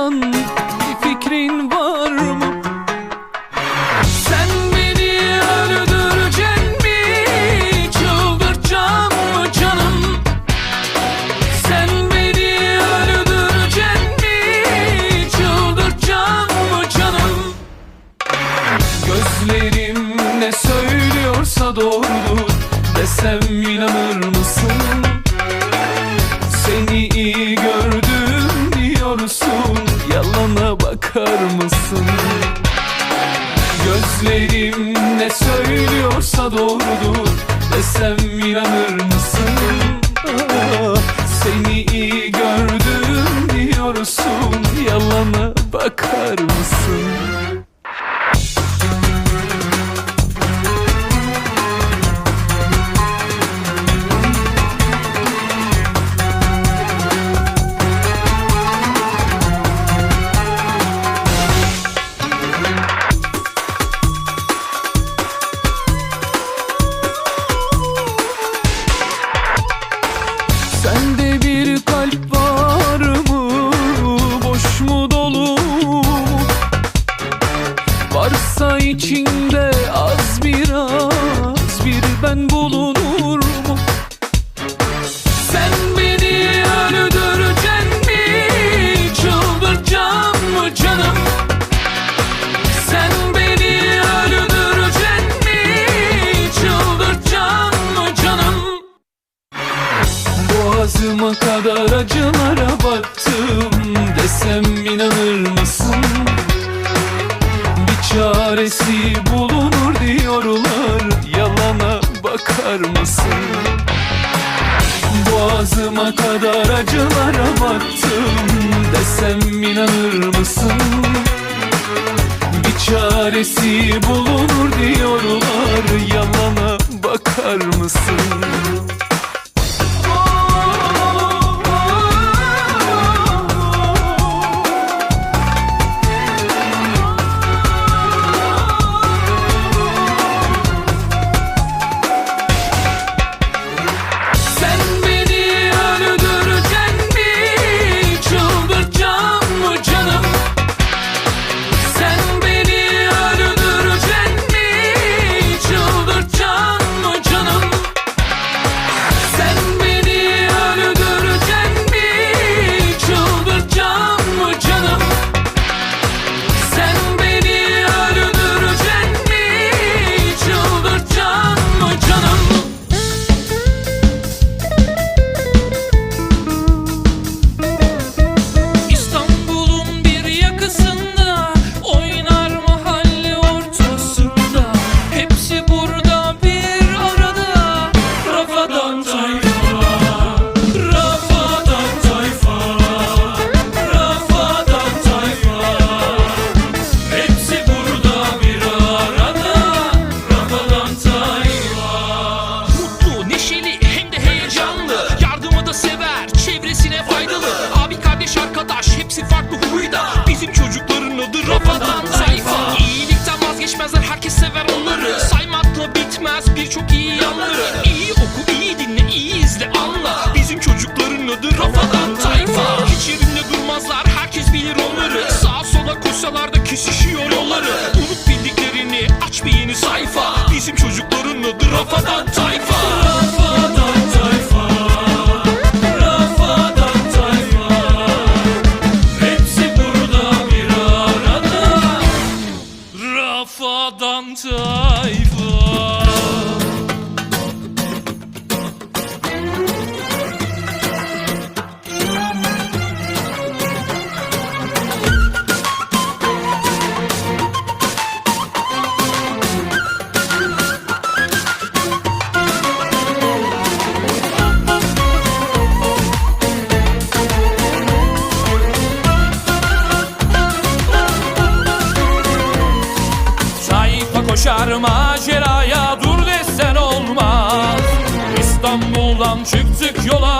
son. Doğrudur Desem inanır mısın? Seni iyi gördüm diyorsun Yalana bakar mısın? İçinde az biraz bir ben bulunur? Sen beni öldüreceksin mi? Çıldırtacağım mı canım? Sen beni öldüreceksin mi? Çıldırtacağım mı canım? Boğazıma kadar acılara battım Desem inanır mısın? Çaresi bulunur diyorlar Yalana bakar mısın? Boğazıma kadar acılara battım Desem inanır mısın? Bir çaresi bulunur diyorlar Yalana bakar mısın? Herkes sever onları. Saymakla bitmez birçok iyi yanları İyi oku, iyi dinle, iyi izle anla. Bizim çocukların adı Rafadan Tayfa. Hiç yerinde durmazlar herkes bilir onları. Sağa sola koşsalar da kesişiyor yolları. Unut bildiklerini aç bir yeni sayfa. Bizim çocukların adı Rafadan Tayfa Koşar maceraya dur desen olmaz. İstanbul'dan çıktık yola